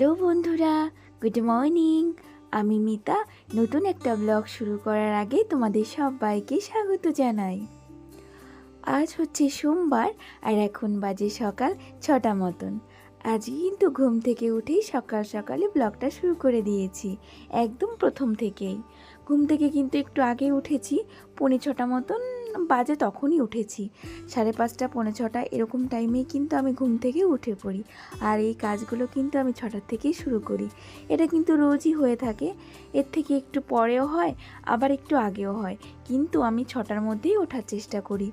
Hello বন্ধুরা, good morning. আমি মিতা, নতুন একটা ব্লগ শুরু করার আগে তোমাদের সবাইকে স্বাগত জানাই। আজ হচ্ছে সোমবার আর এখন বাজে সকাল ছটা মতন। আজ কিন্তু ঘুম থেকে উঠেই সকাল সকালে ব্লগটা শুরু করে দিয়েছি, একদম প্রথম থেকেই। ঘুম থেকে কিন্তু একটু আগে উঠেছি, পৌনে ছটা মতন বাজে তখনই উঠেছি। সাড়ে পাঁচটা, পৌনে ছটা এরকম টাইমেই কিন্তু আমি ঘুম থেকে উঠে পড়ি। আর এই কাজগুলো কিন্তু আমি ছটার থেকেই শুরু করি। এটা কিন্তু রোজই হয়ে থাকে। এর থেকে একটু পরেও হয়, আবার একটু আগেও হয়। কিন্তু আমি ছটার মধ্যেই ওঠার চেষ্টা করি।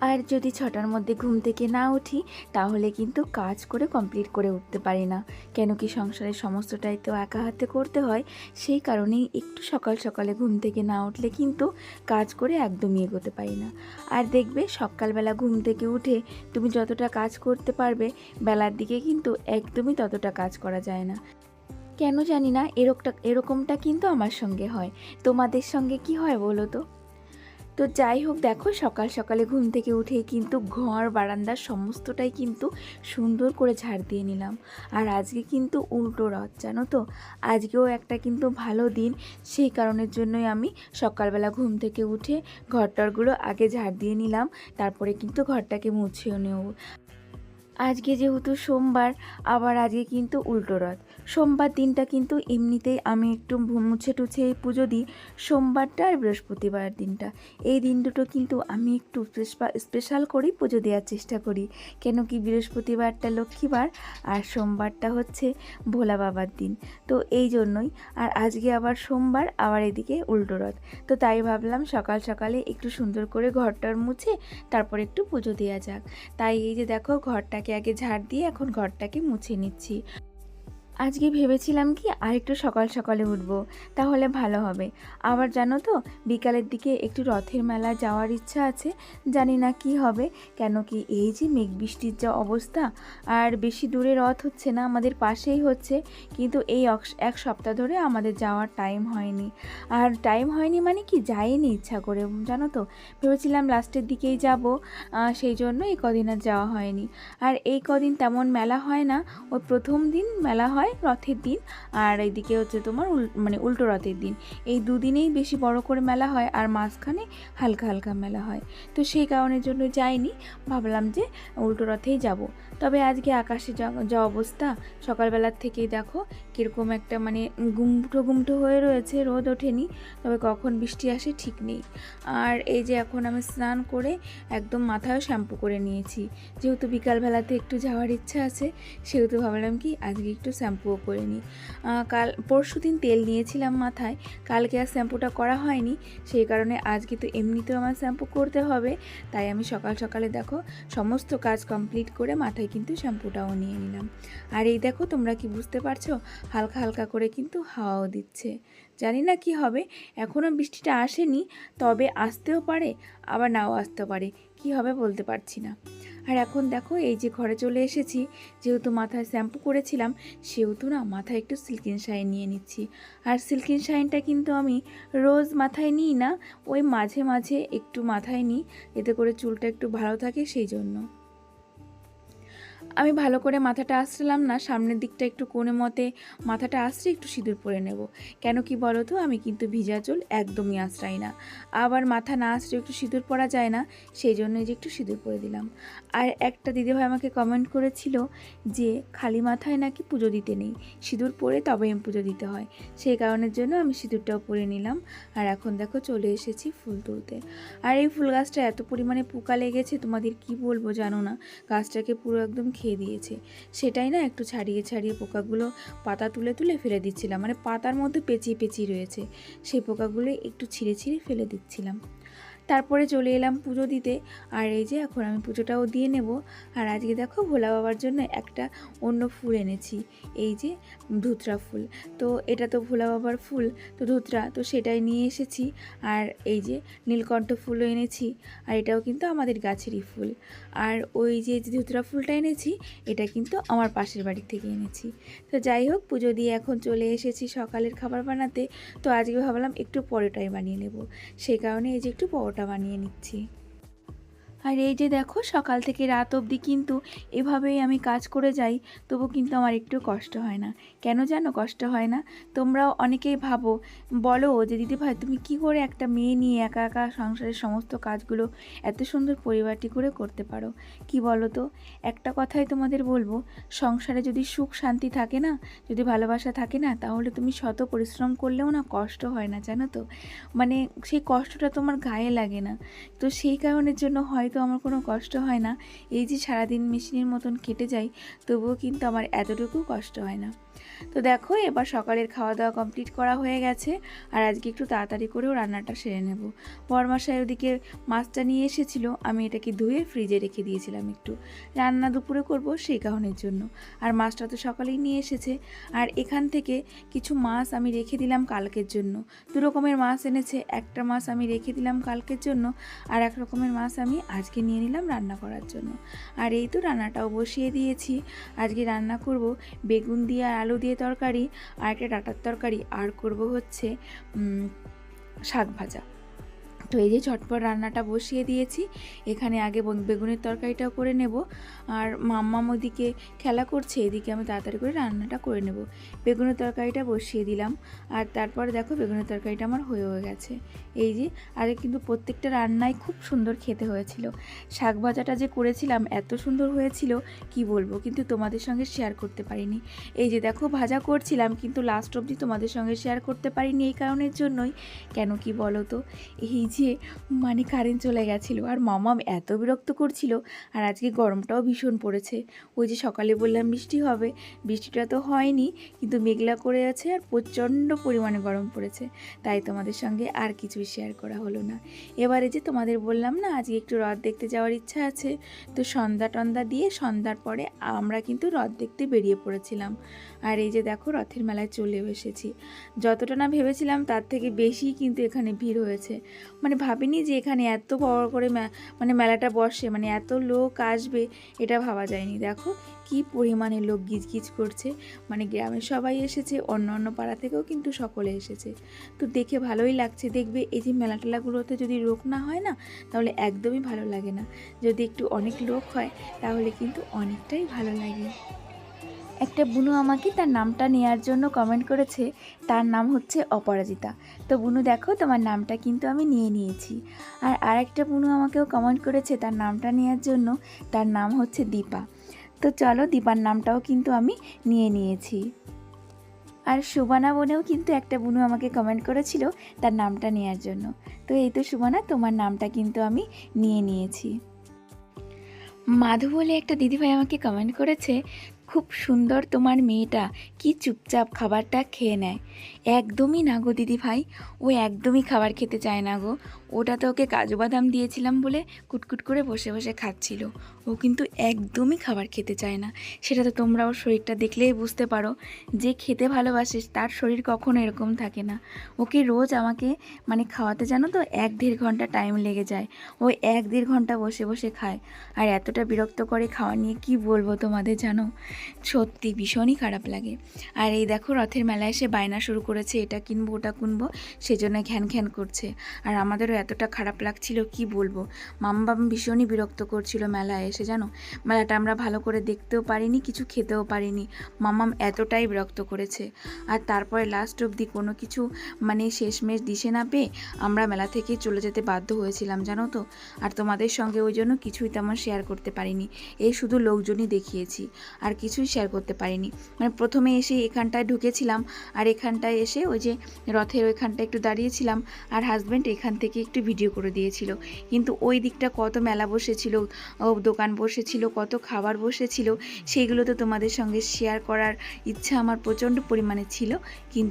আর যদি ছটার মধ্যে ঘুম থেকে না উঠি, তাহলে কিন্তু কাজ করে কমপ্লিট করে উঠতে পারি না। কেন কি সংসারের সমস্তটাই তো একা হাতে করতে হয়, সেই কারণেই একটু সকাল সকালে ঘুম থেকে না উঠলে কিন্তু কাজ করে একদমই এগোতে পারি না। আর দেখবে সকালবেলা ঘুম থেকে উঠে তুমি যতটা কাজ করতে পারবে, বেলার দিকে কিন্তু একদমই ততটা কাজ করা যায় না। কেন জানি না, এরকটা, এরকমটা কিন্তু আমার সঙ্গে হয়। তোমাদের সঙ্গে কি হয় বলো তো? তো যাই হোক, দেখো সকাল সকালে ঘুম থেকে উঠে কিন্তু ঘর, বারান্দার সমস্তটাই কিন্তু সুন্দর করে ঝাড় দিয়ে নিলাম। আর আজকে কিন্তু উল্টো রথ, জানো তো? আজকেও একটা কিন্তু ভালো দিন, সেই কারণের জন্যই আমি সকালবেলা ঘুম থেকে উঠে ঘরটরগুলো আগে ঝাড় দিয়ে নিলাম, তারপরে কিন্তু ঘরটাকে মুছেও নেব। আজকে যেহেতু সোমবার, আবার আজকে কিন্তু উল্টো রথ। সোমবার দিনটা কিন্তু এমনিতেই আমি একটু মুছে টুছে এই পুজো দিই, সোমবারটা আর বৃহস্পতিবার দিনটা। এই দিন দুটো কিন্তু আমি একটু স্পেশাল করেই পুজো দেওয়ার চেষ্টা করি। কেন কি বৃহস্পতিবারটা লক্ষ্মীবার, আর সোমবারটা হচ্ছে ভোলা বাবার দিন। তো এই জন্যই, আর আজকে আবার সোমবার, আবার এদিকে উল্টো রথ। তো তাই ভাবলাম সকাল সকালে একটু সুন্দর করে ঘরটার মুছে, তারপর একটু পুজো দেওয়া যাক। তাই এই যে দেখো ঘরটাকে আগে ঝাড় দিয়ে এখন ঘরটাকে মুছে নিচ্ছি। আজকে ভেবেছিলাম কি আরেকটু সকাল সকালে উঠব, তাহলে ভালো হবে। আবার জানো তো, বিকালের দিকে একটু রথের মেলা যাওয়ার ইচ্ছা আছে, জানি না কি হবে, কেন কি এই যে মেঘ বৃষ্টির যা অবস্থা, আর বেশি দূরে রথ হচ্ছে না, আমাদের পাশেই হচ্ছে, কিন্তু এই এক সপ্তাহ ধরে আমাদের যাওয়ার টাইম হয়নি। আর টাইম হয়নি মানে কি, যাইনি ইচ্ছা করে, জানো তো, ভেবেছিলাম লাস্টের দিকেই যাব সেই জন্য এই কদিন আর যাওয়া হয়নি। আর এই কদিন তেমন মেলা হয় না, ওই প্রথম দিন মেলা হয় রথের দিন, আর এইদিকে হচ্ছে তোমার মানে উল্টো রথের দিন। এই দুদিনেই বেশি বড় করে মেলা হয়, আর মাঝখানে হালকা হালকা মেলা হয়। তো সেই কারণের জন্য যাইনি, ভাবলাম যে উল্টো রথেই যাব। তবে আজকে আকাশে যা অবস্থা, সকালবেলার থেকেই দেখো কীরকম একটা মানে গুমটো গুমটো হয়ে রয়েছে, রোদ ওঠেনি, তবে কখন বৃষ্টি আসে ঠিক নেই। আর এই যে এখন আমি স্নান করে একদম মাথায়ও শ্যাম্পু করে নিয়েছি। যেহেতু বিকালবেলাতে একটু যাওয়ার ইচ্ছা আছে, সেহেতু ভাবলাম কি আজকে একটু শ্যাম্পুও করে নিই কাল পরশু দিন তেল নিয়েছিলাম মাথায়, কালকে আর শ্যাম্পুটা করা হয়নি, সেই কারণে আজকে তো এমনিতেও আমার শ্যাম্পু করতে হবে, তাই আমি সকাল সকালে দেখো সমস্ত কাজ কমপ্লিট করে মাথায় কিন্তু শ্যাম্পুটাও নিয়ে নিলাম। আর এই দেখো তোমরা কি বুঝতে পারছ, হালকা হালকা করে কিন্তু হাওয়াও দিচ্ছে। জানি না কি হবে এখনও বৃষ্টিটা আসেনি, তবে আসতেও পারে, আবার নাও আসতে পারে, কি হবে বলতে পারছি না। আর এখন দেখো, এই যে ঘরে চলে এসেছি, যেহেতু মাথায় শ্যাম্পু করেছিলাম, সেহেতু না মাথায় একটু সিল্কিন শাইন নিয়ে নিচ্ছি। আর সিল্কিন শাইনটা কিন্তু আমি রোজ মাথায় নিই না, ওই মাঝে মাঝে একটু মাথায় নিই, এতে করে চুলটা একটু ভালো থাকে সেই জন্য। আমি ভালো করে মাথাটা আসলাম না, সামনের দিকটা একটু কোণে মতে মাথাটা আসলে একটু সিঁদুর পরে নেব। কেন কি বলো তো আমি কিন্তু ভিজা চুল একদমই আশ্রাই না। আবার মাথা না আসলে একটু সিঁদুর পরা যায় না, সেই জন্য যে একটু সিঁদুর পরে দিলাম। আর একটা দিদিভাই আমাকে কমেন্ট করেছিল যে, খালি মাথায় নাকি পুজো দিতে নেই? সিঁদুর পরে তবে আমি পুজো দিতে হয়। সেই কারণের জন্য আমি সিঁদুরটাও পরে নিলাম। আর এখন দেখো চলে এসেছি ফুল তুলতে। আর এই ফুল গাছটা এত পরিমাণে পোকা লেগেছে, তোমাদের কি বলব জানো না? গাছটাকে পুরো একদম খেয়ে দিয়েছে। সেটাই না একটু ছাড়িয়ে ছাড়িয়ে পোকাগুলো পাতা তুলে তুলে ফেলে দিচ্ছিলাম। মানে পাতার মধ্যে পেঁচিয়ে পেঁচিয়ে রয়েছে। সেই পোকাগুলো একটু ছিঁড়ে ছিঁড়ে ফেলে দিচ্ছিলাম। তারপরে চলে এলাম পুজো দিতে। আর এই যে এখন আমি পুজোটাও দিয়ে নেব। আর আজকে দেখো ভোলা বাবার জন্য একটা অন্য ফুল এনেছি। এই যে ধুতরা ফুল। তো এটা তো ভোলা বাবার ফুল, তো ধুতরা, তো সেটাই নিয়ে এসেছি। আর এই যে নীলকণ্ঠ ফুলও এনেছি। আর এটাও কিন্তু আমাদের গাছেরই ফুল। আর ওই যে ধুতরা ফুলটা এনেছি, এটা কিন্তু আমার পাশের বাড়ি থেকে এনেছি। তো যাই হোক, পুজো দিয়ে এখন চলে এসেছি সকালের খাবার বানাতে। তো আজকে ভাবলাম একটু পরোটাই বানিয়ে নেব। সেই কারণে এই যে একটু পরোটা বানিয়ে নিচ্ছি। আর এই যে দেখো, সকাল থেকে রাত অবধি কিন্তু এভাবেই আমি কাজ করে যাই, তবু কিন্তু আমার একটু কষ্ট হয় না। কেন জানো কষ্ট হয় না? তোমরাও অনেকেই ভাবো, বলো যে দিদি ভাই তুমি কি করে একটা মেয়ে নিয়ে একা একা সংসারের সমস্ত কাজগুলো এত সুন্দর পরিবারটি করে করতে পারো? কি বলো তো? একটা কথাই তোমাদের বলব, সংসারে যদি সুখ শান্তি থাকে না, যদি ভালোবাসা থাকে না, তাহলে তুমি শত পরিশ্রম করলেও না কষ্ট হয় না, জানো তো? মানে সেই কষ্টটা তোমার গায়ে লাগে না। তো সেই কারণের জন্য হয়তো আমার কোনো কষ্ট হয় না। এই যে সারাদিন মেশিনের মতন কেটে যাই, তবুও কিন্তু আমার এতটুকু কষ্ট হয় না। তো দেখো, এবার সকালের খাওয়া দাওয়া কমপ্লিট করা হয়ে গেছে, আর আজকে একটু তাড়াতাড়ি করেও রান্নাটা সেরে নেব। বরমাসায় ওদিকে মাছটা নিয়ে এসেছিল, আমি এটাকে ধুয়ে ফ্রিজে রেখে দিয়েছিলাম একটু। রান্না দুপুরে করব সেই কারণের জন্য। আর মাছটা তো সকালেই নিয়ে এসেছে, আর এখান থেকে কিছু মাছ আমি রেখে দিলাম কালকের জন্য। দু রকমের মাছ এনেছে, একটা মাছ আমি রেখে দিলাম কালকের জন্য, আর এক রকমের মাছ আমি আজকে নিয়ে নিলাম রান্না করার জন্য। আর এই তো রান্নাটাও বসিয়ে দিয়েছি। আজকে রান্না করব বেগুন দিয়ে আর আলু দিয়ে তরকারি, আর একটা ডাটার তরকারি। আর করব হচ্ছে শাক ভাজা। এই যে ঝটপট রান্নাটা বসিয়ে দিয়েছি। এখানে আগে বেগুনের তরকারিটাও করে নেব। আর মাম্মাম ওদিকে খেলা করছে, এদিকে আমি তাড়াতাড়ি করে রান্নাটা করে নেব। বেগুনের তরকারিটা বসিয়ে দিলাম। আর তারপর দেখো বেগুনের তরকারিটা আমার হয়ে হয়ে গেছে। এই যে, আর কিন্তু প্রত্যেকটা রান্নাই খুব সুন্দর খেতে হয়েছিল। শাক ভাজাটা যে করেছিলাম, এত সুন্দর হয়েছিল, কি বলব? কিন্তু তোমাদের সঙ্গে শেয়ার করতে পারিনি। এই যে দেখো ভাজা করছিলাম, কিন্তু লাস্ট অবধি তোমাদের সঙ্গে শেয়ার করতে পারিনি এই কারণের জন্যই। কেন কি বলো তো? এই যে মানে কারেন্ট চলে গেছিল। আর মামাম এত বিরক্ত করছিল আর আজকে গরমটাও ভীষণ পড়েছে। ওই যে সকালে বললাম বৃষ্টি হবে, বৃষ্টিটা তো হয়নি, কিন্তু মেঘলা করে আছে আর প্রচণ্ড পরিমাণে গরম পড়েছে। তাই তোমাদের সঙ্গে আর কিছু শেয়ার করা হলো না। এবারে যে তোমাদের বললাম না, আজকে একটু রথ দেখতে যাওয়ার ইচ্ছা আছে, তো সন্ধ্যা টন্দা দিয়ে সন্ধ্যার পরে আমরা কিন্তু রথ দেখতে বেরিয়ে পড়েছিলাম। আর এই যে দেখো রথের মেলায় চলে এসেছি। যতটা না ভেবেছিলাম, তার থেকে বেশি কিন্তু এখানে ভিড় হয়েছে। মানে ভাবিনি যে এখানে এত বড় করে মানে মেলাটা বসে মানে এত লোক আসবে, এটা ভাবা যায়নি। দেখো কি পরিমাণে লোক গিজগিজ করছে। মানে গ্রামের সবাই এসেছে, অন্য অন্য পাড়া থেকেও কিন্তু সকলে এসেছে। তো দেখে ভালোই লাগছে। দেখবে এই যে মেলা টেলাগুলোতে যদি লোক না হয় না, তাহলে একদমই ভালো লাগে না। যদি একটু অনেক লোক হয়, তাহলে কিন্তু অনেকটাই ভালো লাগে। একটা বুনু আমাকে তার নামটা নেওয়ার জন্য কমেন্ট করেছে, তার নাম হচ্ছে অপরাজিতা। তো বুনু দেখো, তোমার নামটা কিন্তু আমি নিয়ে নিয়েছি। আর আরেকটা বুনু আমাকেও কমেন্ট করেছে, তার নামটা নেওয়ার জন্য, তার নাম হচ্ছে দীপা। তো চলো, দীপার নামটাও কিন্তু আমি নিয়ে নিয়েছি। আর সুবানা বোনেও কিন্তু একটা বুনু আমাকে কমেন্ট করেছিল, তার নামটা নেওয়ার জন্য। তো এই তো সুবানা, তোমার নামটা কিন্তু আমি নিয়ে নিয়েছি। মাধু বলে একটা দিদিভাই আমাকে কমেন্ট করেছে খুব সুন্দর তোমার মেয়েটা, কি চুপচাপ খাবারটা খেয়ে নেয়। একদমই না গো দিদি ভাই, ও একদমই খাবার খেতে চায় না গো। ওটা তো ওকে কাজু বাদাম দিয়েছিলাম বলে কুটকুট করে বসে বসে খাচ্ছিল। ও কিন্তু একদমই খাবার খেতে চায় না। সেটা তো তোমরা ওর শরীরটা দেখলেই বুঝতে পারো। যে খেতে ভালোবাসে, তার শরীর কখনো এরকম থাকে না। ওকে রোজ আমাকে মানে খাওয়াতে জানো তো, এক দেড় ঘণ্টা টাইম লেগে যায়। ও এক দেড় ঘণ্টা বসে বসে খায়। আর এতটা বিরক্ত করে খাওয়া নিয়ে কি বলব তোমাদের জানো? সত্যি ভীষণই খারাপ লাগে। আর এই দেখো রথের মেলায় এসে বায়না শুরু করেছে, এটা কিনবো, ওটা কিনবো, সেজন্য ঘ্যান ঘ্যান করছে। আর আমাদেরও এতটা খারাপ লাগছিল, কি বলব? মাম্বাম ভীষণই বিরক্ত করছিল মেলায় এসে, জানো? মেলাটা আমরা ভালো করে দেখতেও পারিনি, কিছু খেতেও পারিনি। মাম্মাম এতটাই বিরক্ত করেছে। আর তারপরে লাস্ট অবধি কোনো কিছু মানে শেষমেশ দিশে না পেয়ে আমরা মেলা থেকে চলে যেতে বাধ্য হয়েছিলাম, জানো তো? আর তোমাদের সঙ্গে ওই জন্য কিছুই তেমন শেয়ার করতে পারিনি। এই শুধু লোকজনই দেখিয়েছি। আর কিছুই শেয়ার করতে পারিনি। মানে প্রথমে এসে এখানটায় ঢুকেছিলাম আর এখানটায় এসে ওই যে রথের ওইখানটা একটু দাঁড়িয়েছিলাম আর হাজব্যান্ড এখান থেকে একটু ভিডিও করে দিয়েছিল। কিন্তু ওই দিকটা কত মেলা বসেছিল দোকান বসেছিল, কত খাবার বসেছিল সেইগুলো তো তোমাদের সঙ্গে শেয়ার করার ইচ্ছা আমার প্রচণ্ড পরিমাণে ছিল। কিন্তু